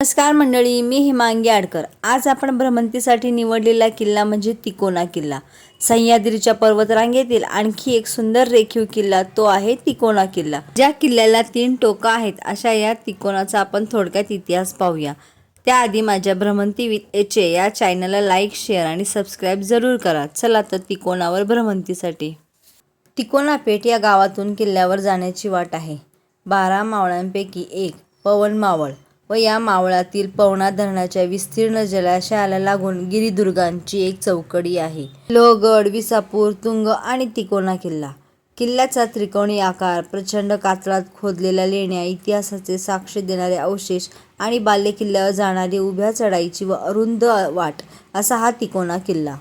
नमस्कार मंडळी मी हिमांगी आडकर. आज आपण भ्रमंतीसाठी निवडलेला किल्ला म्हणजे तिकोना किल्ला. सह्याद्रीच्या पर्वतरांगेतील आणखी एक सुंदर रेखीव किल्ला तो आहे तिकोना किल्ला. ज्या किल्ल्याला तीन टोकं आहेत अशा या तिकोनाचा आपण थोडक्यात इतिहास पाहूया. त्याआधी माझ्या भ्रमंती विथ एच ए या चॅनलला लाईक शेअर आणि सबस्क्राईब जरूर करा. चला तर तिकोनावर भ्रमंतीसाठी. तिकोना पेठ या गावातून किल्ल्यावर जाण्याची वाट आहे. बारा मावळांपैकी एक पवन मावळ. व या मावळातील पवना धरणाच्या विस्तीर्ण जलाशयाला लागून गिरिदुर्गांची एक चौकडी आहे. लोहगड विसापूर तुंग आणि तिकोना किल्ला. किल्ल्याचा त्रिकोणी आकार प्रचंड कातळात खोदलेल्या लेण्या इतिहासाचे साक्ष देणारे अवशेष आणि बाल्य किल्ल्यावर जाणारी उभ्या चढाईची व अरुंद वाट असा हा तिकोना किल्ला.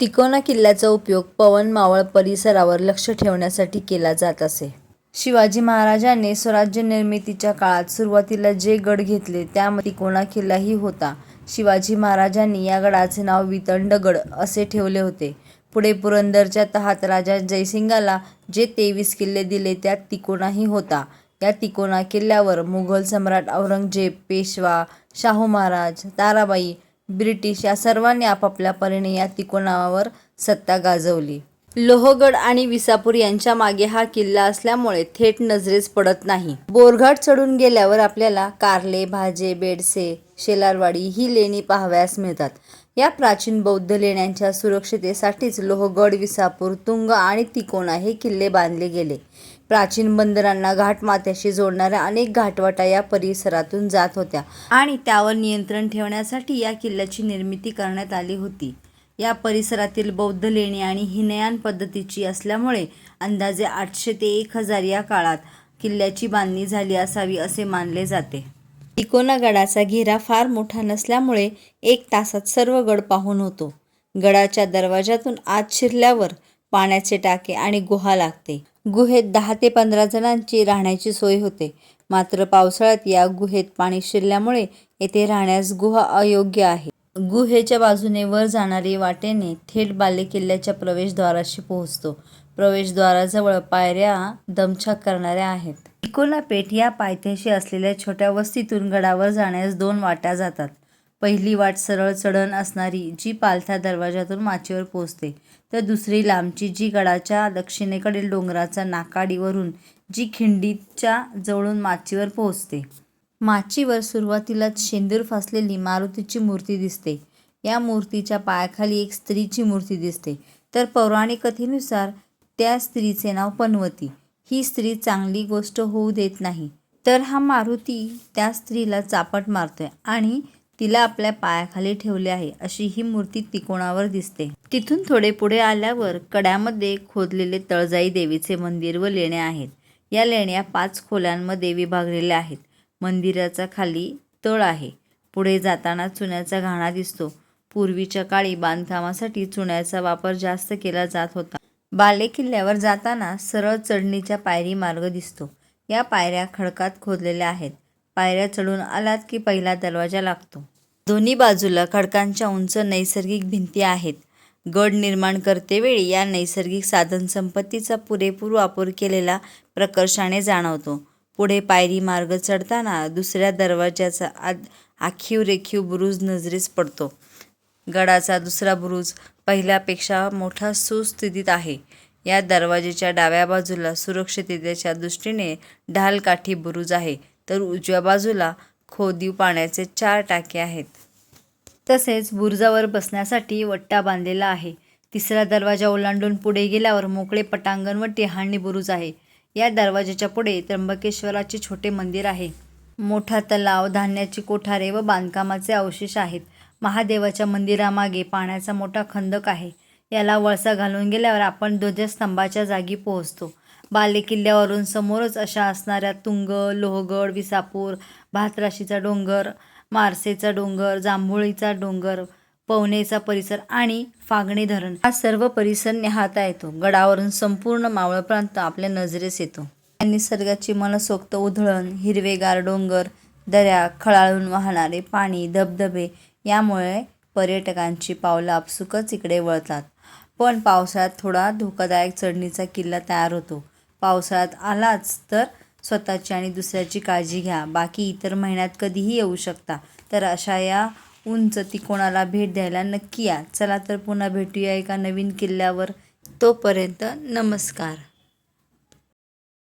तिकोना किल्ल्याचा उपयोग पवन मावळ परिसरावर लक्ष ठेवण्यासाठी केला जात असे. शिवाजी महाराजांनी स्वराज्य निर्मितीच्या काळात सुरुवातीला जे गड घेतले त्यामध्ये तिकोणा किल्लाही होता. शिवाजी महाराजांनी या गडाचे नाव वितंडगड असे ठेवले होते. पुढे पुरंदरच्या तहात राजा जयसिंगाला जे तेवीस किल्ले दिले त्यात तिकोनाही होता. या तिकोना किल्ल्यावर मुघल सम्राट औरंगजेब पेशवा शाहू महाराज ताराबाई ब्रिटिश या सर्वांनी आपापल्या परीने या तिकोणावर सत्ता गाजवली. लोहगड आणि विसापूर यांच्या मागे हा किल्ला असल्यामुळे थेट नजरेस पडत नाही. बोरघाट चढून गेल्यावर आपल्याला कारले भाजे बेडसे शेलारवाडी ही लेणी पाहावयास मिळतात. या प्राचीन बौद्ध लेण्यांच्या सुरक्षितेसाठीच लोहगड विसापूर तुंग आणि तिकोणा हे किल्ले बांधले गेले. प्राचीन बंदरांना घाटमाथ्याशी जोडणाऱ्या अनेक घाटवाटा या परिसरातून जात होत्या आणि त्यावर नियंत्रण ठेवण्यासाठी या किल्ल्याची निर्मिती करण्यात आली होती. या परिसरातील बौद्ध लेणी आणि हिनयान पद्धतीची असल्यामुळे अंदाजे आठशे ते एक हजार या काळात किल्ल्याची बांधणी झाली असावी असे मानले जाते. तिकोना गडाचा घेरा फार मोठा नसल्यामुळे एक तासात सर्व गड पाहून होतो. गडाच्या दरवाजातून आत शिरल्यावर पाण्याचे टाके आणि गुहा लागते. गुहेत दहा ते पंधरा जणांची राहण्याची सोय होते. मात्र पावसाळ्यात या गुहेत पाणी शिरल्यामुळे येथे राहण्यास गुहा अयोग्य आहे. गुहेच्या बाजूने वर जाणारी वाटेने थेट बालेकिल्ल्याच्या प्रवेशद्वाराशी पोहोचतो. प्रवेशद्वाराजवळ पायऱ्या दमछाक करणाऱ्या आहेत. तिकोना पेठ या पायथ्याशी असलेल्या छोट्या वस्तीतून गडावर जाण्यास दोन वाटा जातात. पहिली वाट सरळ चढण असणारी जी पालथ्या दरवाजातून माचीवर पोहोचते. तर दुसरी लांबची जी गडाच्या दक्षिणेकडील डोंगराच्या नाकाडीवरून जी खिंडीच्या जवळून माचीवर पोहोचते. माचीवर सुरुवातीलाच शेंदूर फासलेली मारुतीची मूर्ती दिसते. या मूर्तीच्या पायाखाली एक स्त्रीची मूर्ती दिसते. तर पौराणिक कथेनुसार त्या स्त्रीचे नाव पनवती. ही स्त्री चांगली गोष्ट होऊ देत नाही. तर हा मारुती त्या स्त्रीला चापट मारतोय आणि तिला आपल्या पायाखाली ठेवले आहे अशी ही मूर्ती तिकोणावर दिसते. तिथून थोडे पुढे आल्यावर कड्यामध्ये खोदलेले तळजाई देवीचे मंदिर व लेण्या आहेत. या लेण्या पाच खोल्यांमध्ये विभागलेल्या आहेत. मंदिराचा खाली तळ आहे. पुढे जाताना चुन्याचा घाणा दिसतो. पूर्वीच्या काळी बांधकामासाठी चुन्याचा वापर जास्त केला जात होता. बाले किल्ल्यावर जाताना सरळ चढणीच्या पायरी मार्ग दिसतो. या पायऱ्या खडकात खोदलेल्या आहेत. पायऱ्या चढून आलात की पहिला दरवाजा लागतो. दोन्ही बाजूला खडकांच्या उंच नैसर्गिक भिंती आहेत. गड निर्माण करतेवेळी या नैसर्गिक साधनसंपत्तीचा पुरेपूर वापर केलेला प्रकर्षाने जाणवतो. पुढे पायरी मार्ग चढताना दुसऱ्या दरवाजाचा आद आखीव रेखीव बुरुज नजरेस पडतो. गडाचा दुसरा बुरुज पहिल्यापेक्षा मोठा सुस्थितीत आहे. या दरवाजेच्या डाव्या बाजूला सुरक्षिततेच्या दृष्टीने ढालकाठी बुरुज आहे. तर उजव्या बाजूला खोदीव पाण्याचे चार टाके आहेत. तसेच बुरुजावर बसण्यासाठी वट्टा बांधलेला आहे. तिसरा दरवाजा ओलांडून पुढे गेल्यावर मोकळे पटांगण व टिहाणी बुरुज आहे. या दरवाजाच्या पुढे त्र्यंबकेश्वराचे छोटे मंदिर आहे. मोठा तलाव धान्याची कोठारे व बांधकामाचे अवशेष आहेत. महादेवाच्या मंदिरामागे पाण्याचा मोठा खंदक आहे. याला वळसा घालून गेल्यावर आपण ध्वजस्तंभाच्या जागी पोहोचतो. बालेकिल्ल्यावरून समोरच अशा असणाऱ्या तुंग लोहगड विसापूर भातराशीचा डोंगर मारसेचा डोंगर जांभुळीचा डोंगर पवनेचा परिसर आणि फागणे धरण. हा सर्व परिसर निहाळता येतो. गडावरून संपूर्ण मावळ प्रांत आपल्या नजरेस येतो. या निसर्गाची मनसोक्त उधळण हिरवेगार डोंगर दऱ्या खळाळून वाहणारे पाणी धबधबे यामुळे पर्यटकांची पावलं आपसुकच इकडे वळतात. पण पावसाळ्यात थोडा धोकादायक चढणीचा किल्ला तयार होतो. पावसाळ्यात आलाच तर स्वतःची आणि दुसऱ्याची काळजी घ्या. बाकी इतर महिन्यात कधीही येऊ शकता. तर अशा या उंच तिकोणाला भेट द्यायला नक्की या. चला तर पुन्हा भेटूया एका नवीन किल्ल्यावर. तोपर्यंत नमस्कार.